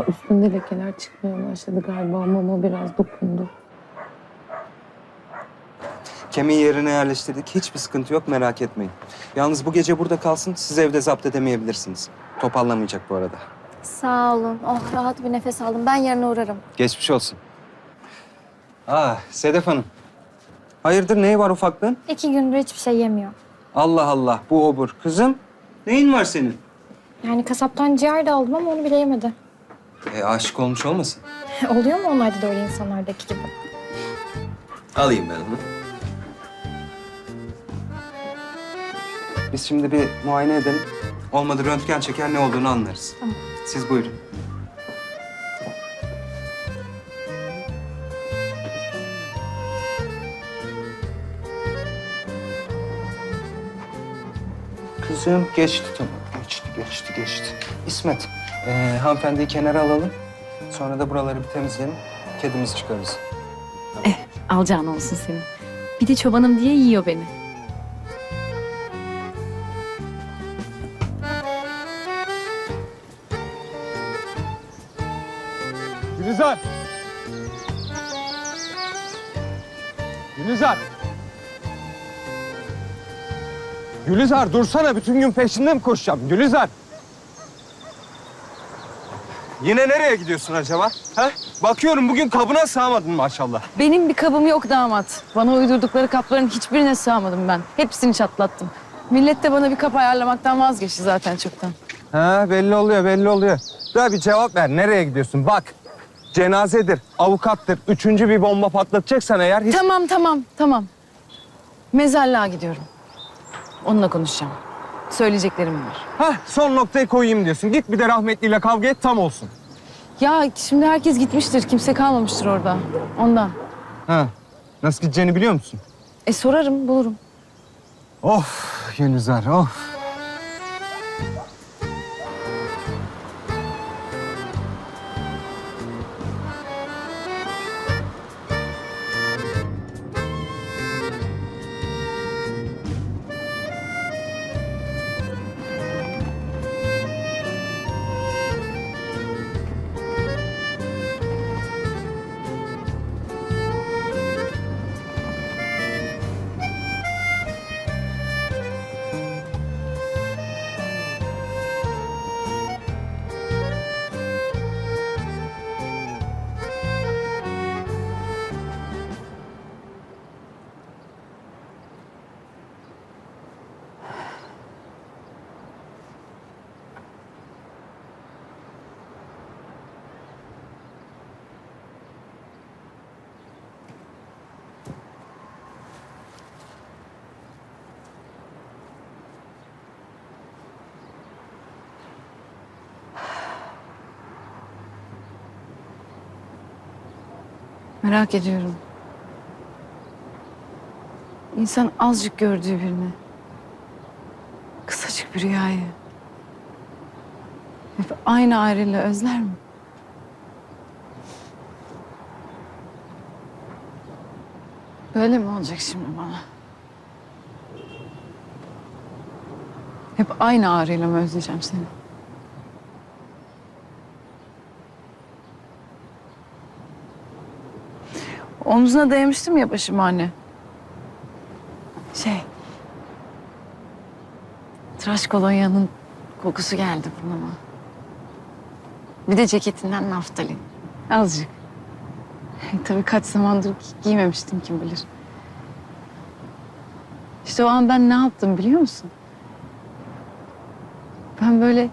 Ha, üstünde lekeler çıkmaya başladı galiba. Mama biraz dokundu. Kemiği yerine yerleştirdik. Hiçbir sıkıntı yok merak etmeyin. Yalnız bu gece burada kalsın. Siz evde zapt edemeyebilirsiniz. Toparlamayacak bu arada. Sağ olun. Oh rahat bir nefes aldım. Ben yarın uğrarım. Geçmiş olsun. Aa Sedef Hanım. Hayırdır neyi var ufaklığın? İki gündür hiçbir şey yemiyor. Allah Allah bu obur. Kızım neyin var senin? Yani kasaptan ciğer de aldım ama onu bile yemedi. E, aşık olmuş olmasın? Oluyor mu onlarda da öyle insanlardaki gibi? Alayım ben onu. Biz şimdi bir muayene edelim. Olmadı röntgen çeker ne olduğunu anlarız. Tamam. Siz buyurun. Kızım geçti tamam. Geçti, geçti. İsmet, ee, hanımefendiyi kenara alalım. Sonra da buraları bir temizleyelim. Kedimizi çıkarırız. Alacağın olsun senin. Bir de çobanım diye yiyor beni. Gülizar! Gülizar! Gülizar dursana bütün gün peşinde mi koşacağım? Gülizar! Yine nereye gidiyorsun acaba? Ha? Bakıyorum bugün kabına sığamadın maşallah. Benim bir kabım yok damat. Bana uydurdukları kapların hiçbirine sığamadım ben. Hepsini çatlattım. Millet de bana bir kap ayarlamaktan vazgeçti zaten çoktan. Ha belli oluyor belli oluyor. Daha bir cevap ver nereye gidiyorsun? Bak cenazedir, avukattır. Üçüncü bir bomba patlatacaksan eğer hiç... Tamam tamam tamam. Mezarlığa gidiyorum. Onunla konuşacağım. Söyleyeceklerim var. Hah son noktayı koyayım diyorsun. Git bir de rahmetliyle kavga et tam olsun. Ya şimdi herkes gitmiştir. Kimse kalmamıştır orada. Ondan. Ha nasıl gideceğini biliyor musun? E sorarım bulurum. Of Gülizar of. Merak ediyorum. İnsan azıcık gördüğü birini, kısacık bir rüyayı hep aynı ayrıyla özler mi? Böyle mi olacak şimdi bana? Hep aynı ağrıyla mı özleyeceğim seni? Omzuna dayamıştım ya başımı anne. Şey... Tıraş kolonyanın kokusu geldi burnuma. Bir de ceketinden naftalin. Azıcık. Tabii kaç zamandır gi- giymemiştim kim bilir. İşte o an ben ne yaptım biliyor musun? Ben böyle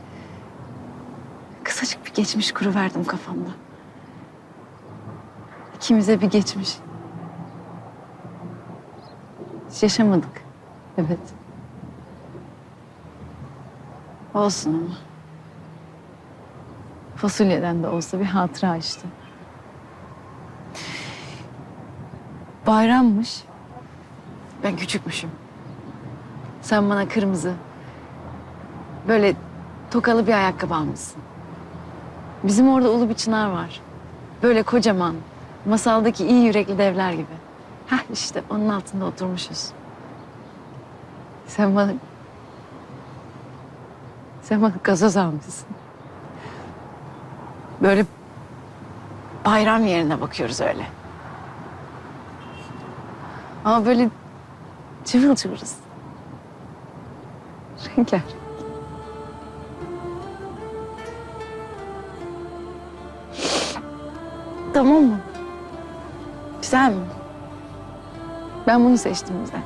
kısacık bir geçmiş kuru verdim kafamda. İkimize bir geçmiş. Hiç yaşamadık. Evet. Olsun ama. Fasulyeden de olsa bir hatıra işte. Bayrammış. Ben küçükmüşüm. Sen bana kırmızı, böyle tokalı bir ayakkabı almışsın. Bizim orada ulu bir çınar var. Böyle kocaman, masaldaki iyi yürekli devler gibi. Hah işte onun altında oturmuşuz. Sen bana... Sen bana gazoz almışsın. Böyle bayram yerine bakıyoruz öyle. Ama böyle cıvıl cıvırız. Renkler. Tamam mı? Güzel mi? Ben bunu seçtim bize.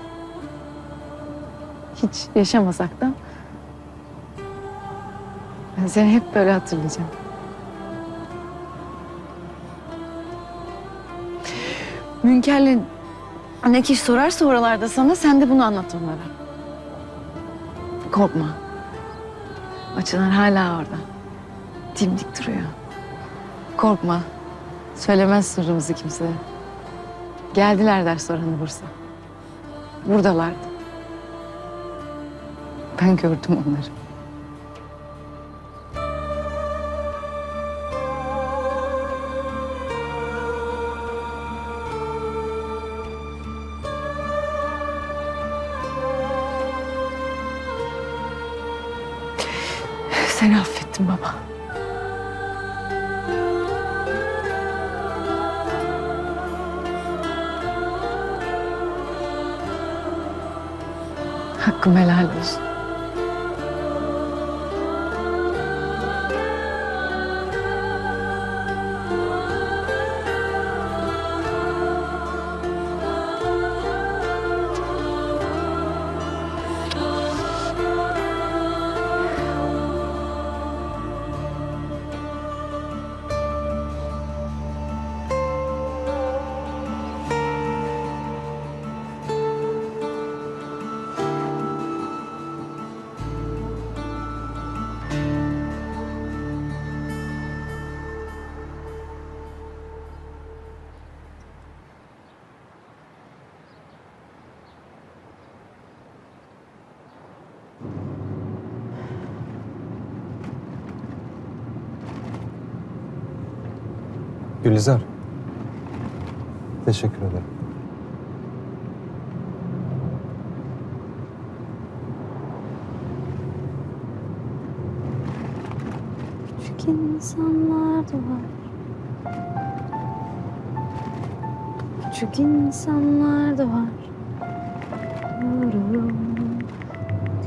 Hiç yaşamasak da ben seni hep böyle hatırlayacağım. Münker'le ne kişi sorarsa oralarda sana sen de bunu anlat onlara. Korkma. Açılar hala orada. Dimdik duruyor. Korkma. Söylemez sırrımızı kimseye. Geldiler der soranı Bursa. Buradalardı. Ben gördüm onları. Seni affettim baba. Hakkım helal olsun. Gülizar. Teşekkür ederim. Küçük insanlar da var. Küçük insanlar da var.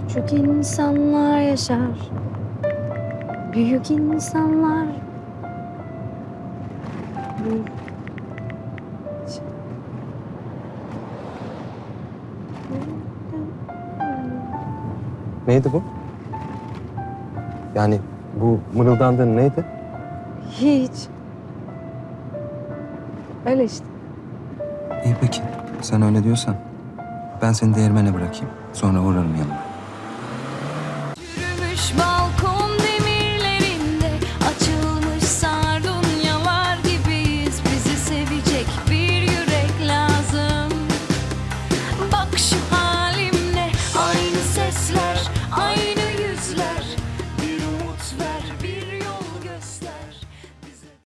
Küçük insanlar yaşar. Büyük insanlar. Neydi bu? Yani bu mırıldandığın neydi? Hiç. Öyle işte. İyi peki. Sen öyle diyorsan. Ben seni değirmene bırakayım. Sonra uğrarım yanına.